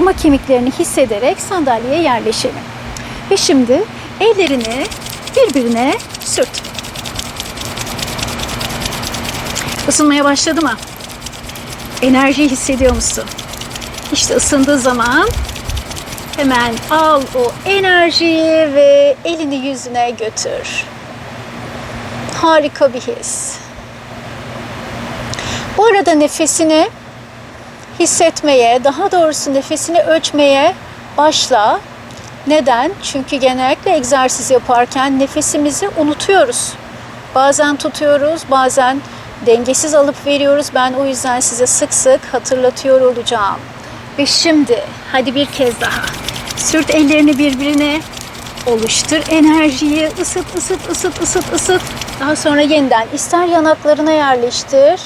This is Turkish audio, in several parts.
oturma kemiklerini hissederek sandalyeye yerleşelim. Ve şimdi ellerini birbirine sürt. Isınmaya başladı mı? Enerjiyi hissediyor musun? İşte ısındığı zaman hemen al o enerjiyi ve elini yüzüne götür. Harika bir his. Bu arada nefesini hissetmeye, daha doğrusu nefesini ölçmeye başla. Neden? Çünkü genellikle egzersiz yaparken nefesimizi unutuyoruz. Bazen tutuyoruz, bazen dengesiz alıp veriyoruz. Ben o yüzden size sık sık hatırlatıyor olacağım. Ve şimdi hadi bir kez daha. Sürt ellerini birbirine. Oluştur enerjiyi. ısıt, ısıt, ısıt, ısıt, ısıt. Daha sonra yeniden ister yanaklarına yerleştir,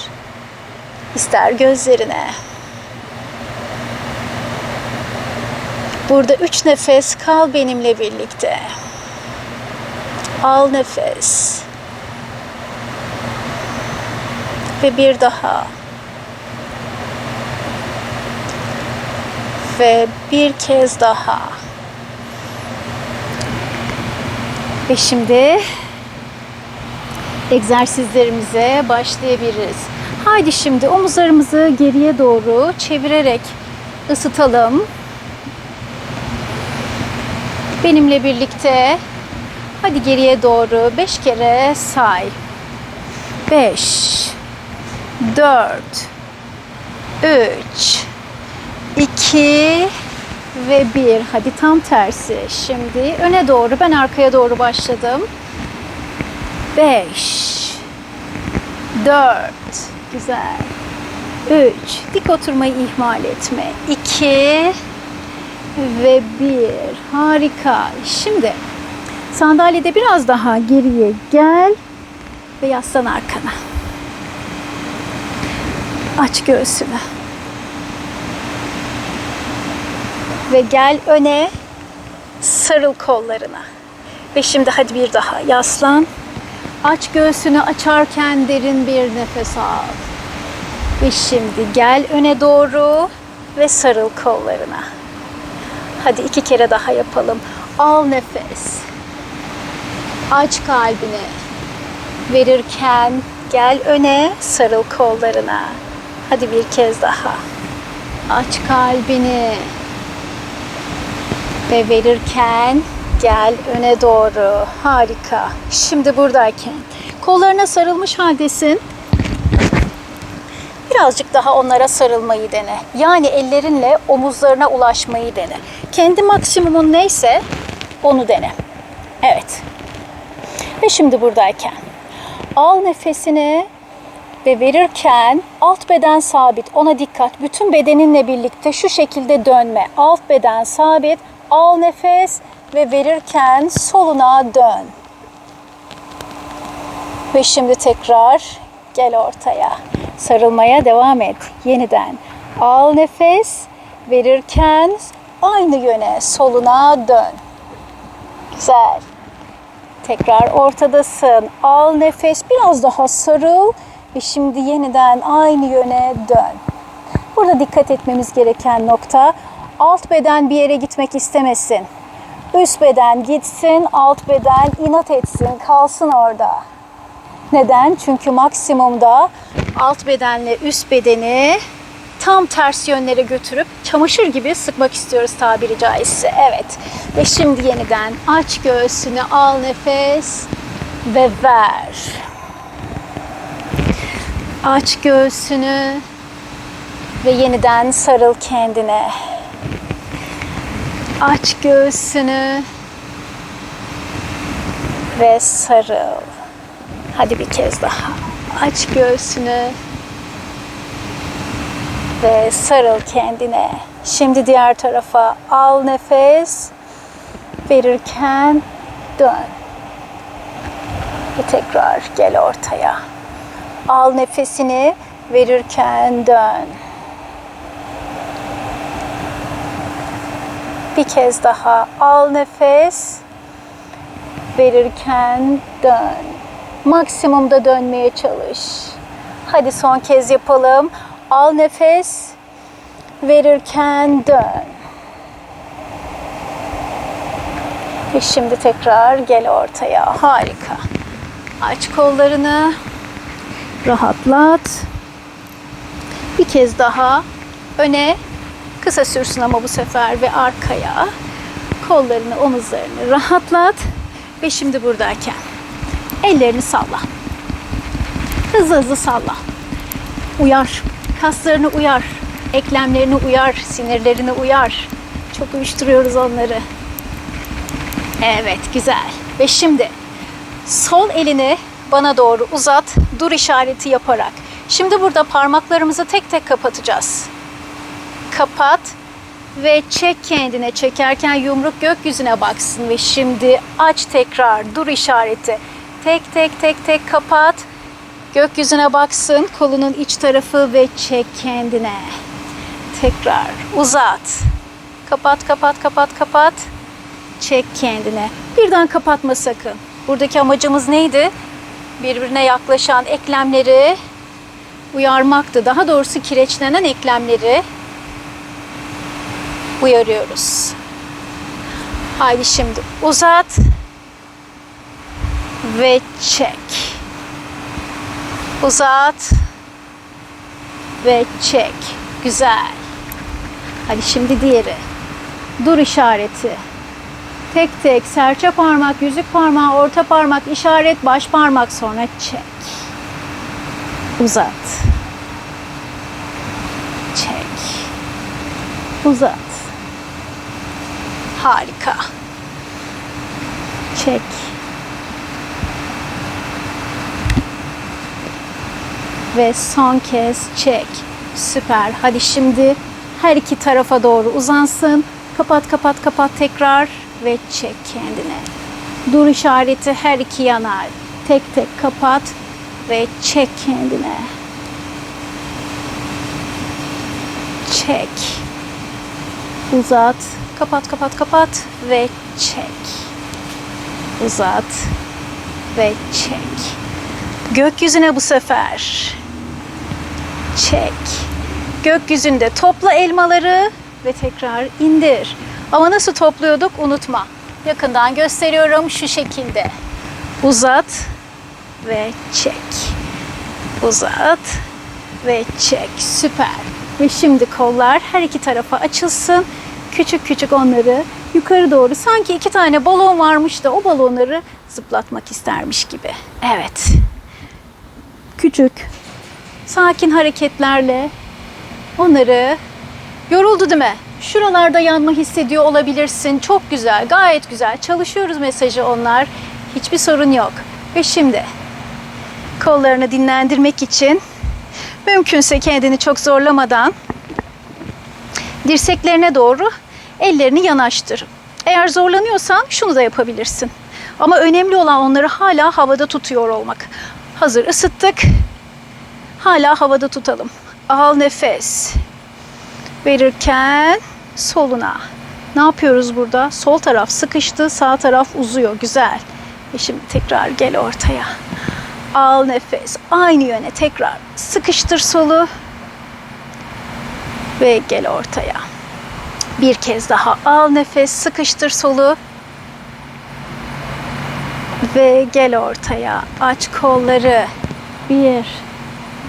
ister gözlerine. Burada üç nefes kal benimle birlikte. Al nefes. Ve bir daha. Ve bir kez daha. Ve şimdi egzersizlerimize başlayabiliriz. Haydi şimdi omuzlarımızı geriye doğru çevirerek ısıtalım. Benimle birlikte hadi geriye doğru 5 kere say. 5 4 3 2 ve 1. Hadi tam tersi. Şimdi öne doğru ben arkaya doğru başladım. 5 4 Güzel. 3 Dik oturmayı ihmal etme. 2 ve 1. Harika. Şimdi sandalyede biraz daha geriye gel ve yaslan arkana. Aç göğsünü. Ve gel öne sarıl kollarına. Ve şimdi hadi bir daha yaslan. Aç göğsünü açarken derin bir nefes al. Ve şimdi gel öne doğru ve sarıl kollarına. Hadi iki kere daha yapalım. Al nefes. Aç kalbini. Verirken gel öne sarıl kollarına. Hadi bir kez daha. Aç kalbini. Ve verirken gel öne doğru. Harika. Şimdi buradayken kollarına sarılmış haldesin. Birazcık daha onlara sarılmayı dene. Yani ellerinle omuzlarına ulaşmayı dene. Kendi maksimumun neyse onu dene. Evet. Ve şimdi buradayken al nefesini ve verirken alt beden sabit. Ona dikkat. Bütün bedeninle birlikte şu şekilde dönme. Alt beden sabit. Al nefes ve verirken soluna dön. Ve şimdi tekrar gel ortaya. Sarılmaya devam et. Yeniden al nefes, verirken aynı yöne soluna dön. Güzel. Tekrar ortadasın. Al nefes, biraz daha sarıl ve şimdi yeniden aynı yöne dön. Burada dikkat etmemiz gereken nokta alt beden bir yere gitmek istemesin. Üst beden gitsin, alt beden inat etsin, kalsın orada. Neden? Çünkü maksimumda alt bedenle üst bedeni tam ters yönlere götürüp çamaşır gibi sıkmak istiyoruz tabiri caizse. Evet. Ve şimdi yeniden aç göğsünü, al nefes ve ver. Aç göğsünü ve yeniden sarıl kendine. Aç göğsünü ve sarıl. Hadi bir kez daha. Aç göğsünü ve sarıl kendine. Şimdi diğer tarafa al nefes. Verirken dön. Ve tekrar gel ortaya. Al nefesini verirken dön. Bir kez daha al nefes. Verirken dön. Maksimumda dönmeye çalış. Hadi son kez yapalım. Al nefes. Verirken dön. Ve şimdi tekrar gel ortaya. Harika. Aç kollarını. Rahatlat. Bir kez daha öne kısa sürsün ama bu sefer ve arkaya. Kollarını, omuzlarını rahatlat. Ve şimdi buradayken ellerini salla. Hızlı hızlı salla. Uyar Kaslarını uyar. Eklemlerini uyar. Sinirlerini uyar. Çok uyuşturuyoruz onları. Evet, güzel. Ve şimdi sol elini bana doğru uzat. Dur işareti yaparak. Şimdi burada parmaklarımızı tek tek kapatacağız. Kapat ve çek kendine. Çekerken yumruk gökyüzüne baksın ve şimdi aç tekrar. Dur işareti. Tek tek tek tek kapat. Gökyüzüne baksın. Kolunun iç tarafı ve çek kendine. Tekrar uzat. Kapat, kapat, kapat, kapat. Çek kendine. Birden kapatma sakın. Buradaki amacımız neydi? Birbirine yaklaşan eklemleri uyarmaktı. Daha doğrusu kireçlenen eklemleri uyarıyoruz. Haydi şimdi uzat ve çek. Uzat ve çek. Güzel. Hadi şimdi diğeri. Dur işareti. Tek tek serçe parmak, yüzük parmağı, orta parmak, işaret, baş parmak sonra çek. Uzat. Çek. Uzat. Harika. Çek. Ve son kez çek. Süper. Hadi şimdi her iki tarafa doğru uzansın. Kapat kapat kapat tekrar ve çek kendine. Dur işareti her iki yana. Tek tek kapat ve çek kendine. Çek. Uzat. Kapat kapat kapat ve çek. Uzat ve çek. Gökyüzüne bu sefer. Çek. Gökyüzünde topla elmaları ve tekrar indir. Ama nasıl topluyorduk unutma. Yakından gösteriyorum şu şekilde. Uzat ve çek. Uzat ve çek. Süper. Ve şimdi kollar her iki tarafa açılsın. Küçük küçük onları yukarı doğru sanki iki tane balon varmış da o balonları zıplatmak istermiş gibi. Evet. Küçük, sakin hareketlerle onları yoruldu değil mi? Şuralarda yanma hissediyor olabilirsin. Çok güzel, gayet güzel. Çalışıyoruz mesajı onlar. Hiçbir sorun yok. Ve şimdi kollarını dinlendirmek için mümkünse kendini çok zorlamadan dirseklerine doğru ellerini yanaştır. Eğer zorlanıyorsan şunu da yapabilirsin. Ama önemli olan onları hala havada tutuyor olmak. Hazır ısıttık. Hala havada tutalım. Al nefes. Verirken soluna. Ne yapıyoruz burada? Sol taraf sıkıştı, sağ taraf uzuyor. Güzel. Ve şimdi tekrar gel ortaya. Al nefes. Aynı yöne tekrar sıkıştır solu. Ve gel ortaya. Bir kez daha al nefes, sıkıştır solu. Ve gel ortaya. Aç kolları. Bir.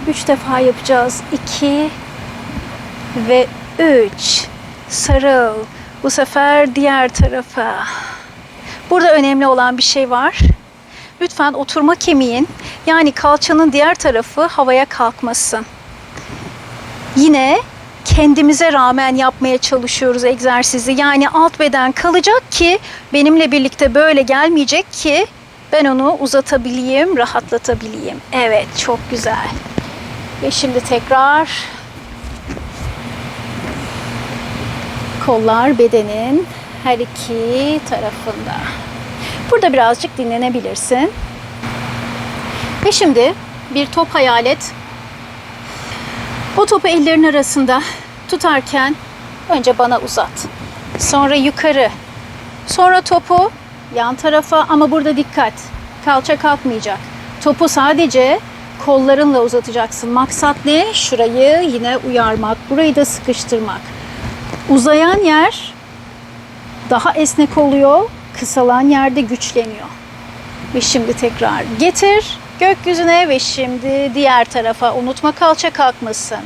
Üç defa yapacağız. İki. Ve üç. Sarıl. Bu sefer diğer tarafa. Burada önemli olan bir şey var. Lütfen oturma kemiğin yani kalçanın diğer tarafı havaya kalkmasın. Yine kendimize rağmen yapmaya çalışıyoruz egzersizi. Yani alt beden kalacak ki benimle birlikte böyle gelmeyecek ki ben onu uzatabileyim, rahatlatabileyim. Evet, çok güzel. Ve şimdi tekrar kollar bedenin her iki tarafında. Burada birazcık dinlenebilirsin. Ve şimdi bir top hayal et. O topu ellerin arasında tutarken önce bana uzat. Sonra yukarı. Sonra topu yan tarafa ama burada dikkat. Kalça kalkmayacak. Topu sadece kollarınla uzatacaksın. Maksat ne? Şurayı yine uyarmak. Burayı da sıkıştırmak. Uzayan yer daha esnek oluyor. kısalan yerde güçleniyor. Ve şimdi tekrar getir gökyüzüne ve şimdi diğer tarafa unutma kalça kalkmasın.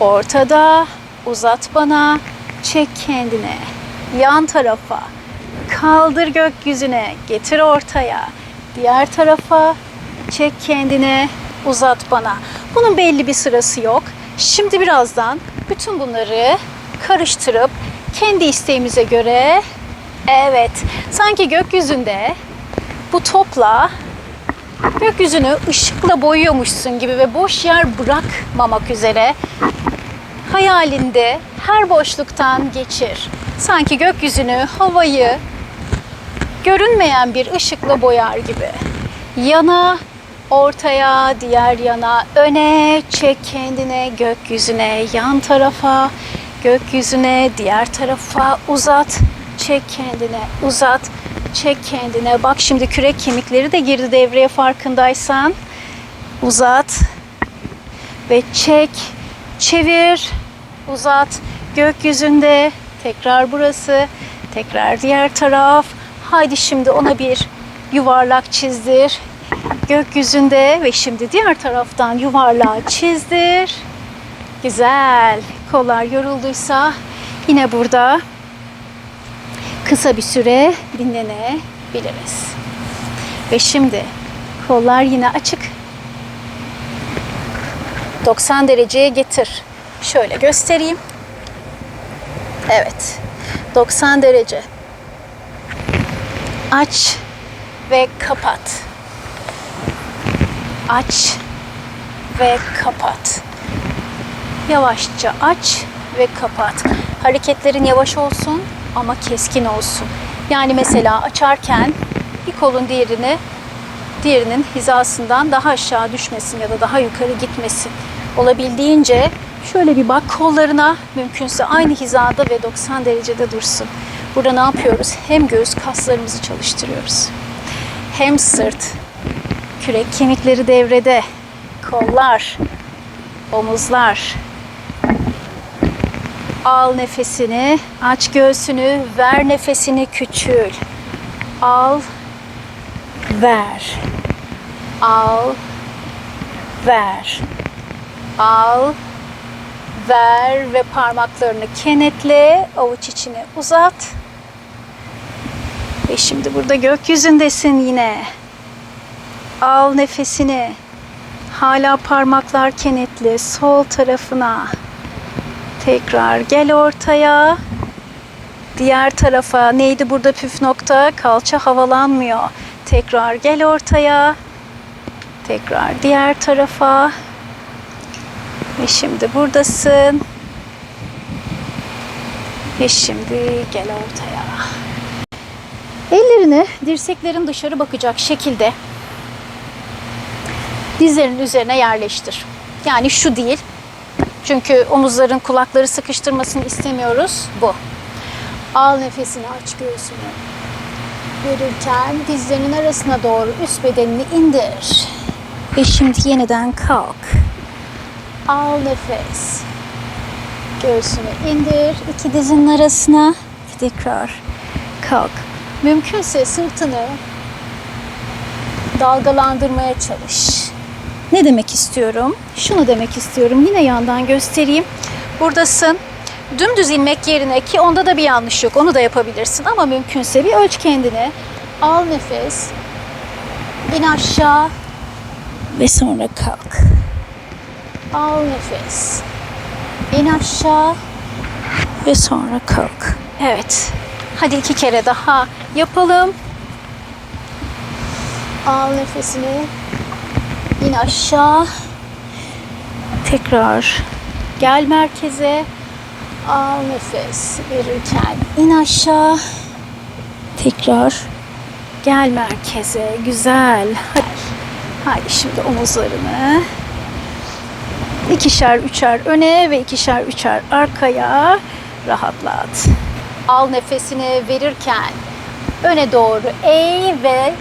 Ortada uzat bana, çek kendine. Yan tarafa kaldır gökyüzüne, getir ortaya. Diğer tarafa çek kendine, uzat bana. Bunun belli bir sırası yok. Şimdi birazdan bütün bunları karıştırıp kendi isteğimize göre evet sanki gökyüzünde bu topla gökyüzünü ışıkla boyuyormuşsun gibi ve boş yer bırakmamak üzere hayalinde her boşluktan geçir. Sanki gökyüzünü, havayı görünmeyen bir ışıkla boyar gibi. Yana, ortaya, diğer yana, öne, çek kendine, gökyüzüne, yan tarafa, gökyüzüne, diğer tarafa uzat, çek kendine, uzat, çek kendine. Bak şimdi kürek kemikleri de girdi devreye farkındaysan. Uzat ve çek, çevir, uzat. Gökyüzünde tekrar burası, tekrar diğer taraf. Haydi şimdi ona bir yuvarlak çizdir. Gökyüzünde ve şimdi diğer taraftan yuvarlağı çizdir. Güzel. Kollar yorulduysa yine burada kısa bir süre dinlenebiliriz. Ve şimdi kollar yine açık. 90 dereceye getir. Şöyle göstereyim. Evet. 90 derece. Aç ve kapat. Aç ve kapat. Yavaşça aç ve kapat. Hareketlerin yavaş olsun ama keskin olsun. Yani mesela açarken bir kolun diğerini diğerinin hizasından daha aşağı düşmesin ya da daha yukarı gitmesin. Olabildiğince şöyle bir bak kollarına mümkünse aynı hizada ve 90 derecede dursun. Burada ne yapıyoruz? Hem göğüs kaslarımızı çalıştırıyoruz. Hem sırt, kürek kemikleri devrede, kollar, omuzlar. Al nefesini, aç göğsünü, ver nefesini küçül. Al, ver. Al, ver. Al, ver ve parmaklarını kenetle, avuç içine uzat. Ve şimdi burada gökyüzündesin yine. Al nefesini. Hala parmaklar kenetli sol tarafına. Tekrar gel ortaya. Diğer tarafa. Neydi burada püf nokta? Kalça havalanmıyor. Tekrar gel ortaya. Tekrar diğer tarafa. Ve şimdi buradasın. Ve şimdi gel ortaya. Ellerini dirseklerin dışarı bakacak şekilde dizlerin üzerine yerleştir. Yani şu değil. Çünkü omuzların kulakları sıkıştırmasını istemiyoruz. Bu. Al nefesini aç göğsünü. Verirken dizlerinin arasına doğru üst bedenini indir. Ve şimdi yeniden kalk. Al nefes. Göğsünü indir. iki dizinin arasına. Tekrar kalk. Mümkünse sırtını dalgalandırmaya çalış. Ne demek istiyorum? Şunu demek istiyorum. Yine yandan göstereyim. Buradasın. Dümdüz inmek yerine ki onda da bir yanlış yok. Onu da yapabilirsin ama mümkünse bir ölç kendini. Al nefes. İn aşağı ve sonra kalk. Al nefes. İn aşağı ve sonra kalk. Evet. Hadi iki kere daha yapalım. Al nefesini. İn aşağı. Tekrar gel merkeze. Al nefes verirken in aşağı. Tekrar gel merkeze. Güzel. Hadi. Hadi şimdi omuzlarını ikişer üçer öne ve ikişer üçer arkaya rahatlat. Al nefesini verirken öne doğru eğ ve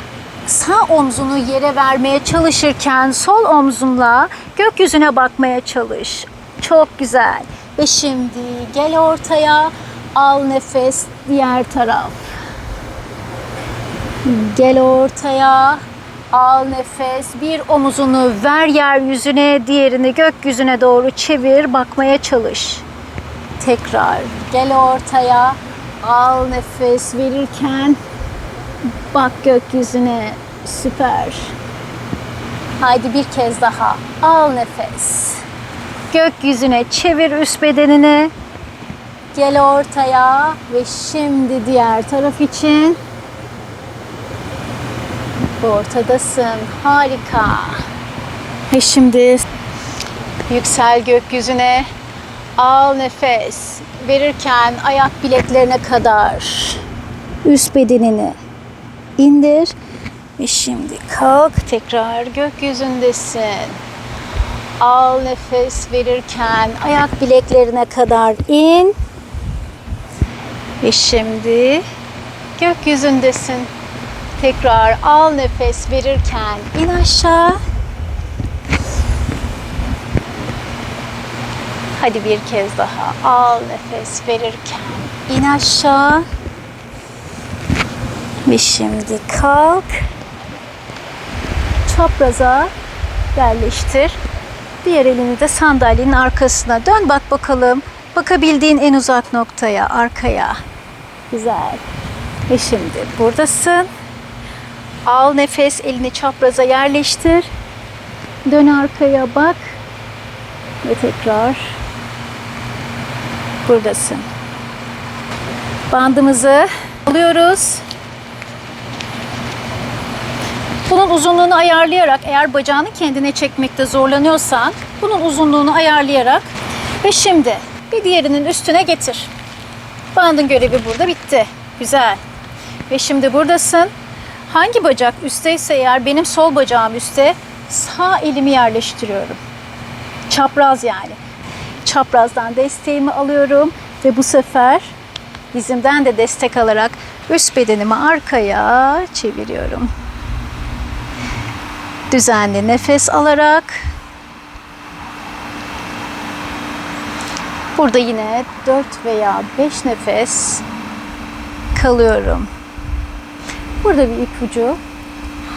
sağ omzunu yere vermeye çalışırken sol omzumla gökyüzüne bakmaya çalış. Çok güzel. Ve şimdi gel ortaya. Al nefes diğer taraf. Gel ortaya. Al nefes. Bir omuzunu ver yeryüzüne, diğerini gökyüzüne doğru çevir, bakmaya çalış. Tekrar gel ortaya. Al nefes verirken bak gökyüzüne. Süper. Haydi bir kez daha. Al nefes. Gökyüzüne çevir üst bedenini. Gel ortaya ve şimdi diğer taraf için. Ortadasın. Harika. Ve şimdi yüksel gökyüzüne. Al nefes. Verirken ayak bileklerine kadar üst bedenini indir. Ve şimdi kalk tekrar gökyüzündesin. Al nefes verirken ayak bileklerine kadar in. Ve şimdi gökyüzündesin. Tekrar al nefes verirken in aşağı. Hadi bir kez daha al nefes verirken in aşağı. Ve şimdi kalk. Çapraza yerleştir. Diğer elini de sandalyenin arkasına dön bak bakalım. Bakabildiğin en uzak noktaya, arkaya. Güzel. Ve şimdi buradasın. Al nefes, elini çapraza yerleştir. Dön arkaya bak. Ve tekrar buradasın. Bandımızı alıyoruz. Bunun uzunluğunu ayarlayarak eğer bacağını kendine çekmekte zorlanıyorsan bunun uzunluğunu ayarlayarak ve şimdi bir diğerinin üstüne getir. Bandın görevi burada bitti. Güzel. Ve şimdi buradasın. Hangi bacak üstteyse eğer benim sol bacağım üstte sağ elimi yerleştiriyorum. Çapraz yani. Çaprazdan desteğimi alıyorum ve bu sefer dizimden de destek alarak üst bedenimi arkaya çeviriyorum. Düzenli nefes alarak burada yine 4 veya 5 nefes kalıyorum. Burada bir ipucu.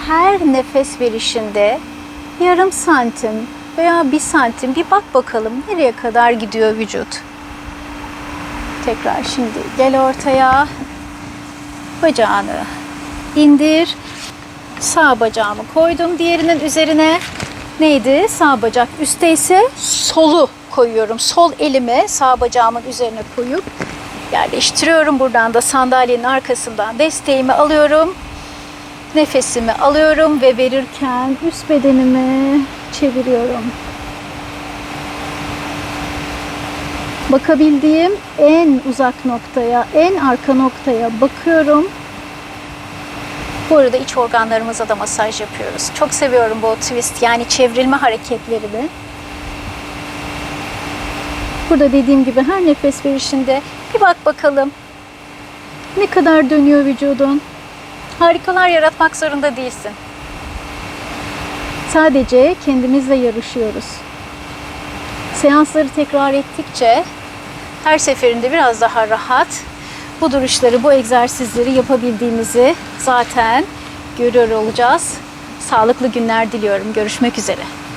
Her nefes verişinde yarım santim veya bir santim bir bak bakalım nereye kadar gidiyor vücut. Tekrar şimdi gel ortaya. Bacağını indir. Sağ bacağımı koydum diğerinin üzerine. Neydi? Sağ bacak üstte ise solu koyuyorum. Sol elimi sağ bacağımın üzerine koyup yerleştiriyorum. Buradan da sandalyenin arkasından desteğimi alıyorum. Nefesimi alıyorum ve verirken üst bedenimi çeviriyorum. Bakabildiğim en uzak noktaya, en arka noktaya bakıyorum. Bu arada iç organlarımıza da masaj yapıyoruz. Çok seviyorum bu twist yani çevrilme hareketlerini. Burada dediğim gibi her nefes verişinde bir bak bakalım ne kadar dönüyor vücudun. Harikalar yaratmak zorunda değilsin. Sadece kendimizle yarışıyoruz. Seansları tekrar ettikçe her seferinde biraz daha rahat bu duruşları, bu egzersizleri yapabildiğimizi zaten görüyor olacağız. Sağlıklı günler diliyorum. Görüşmek üzere.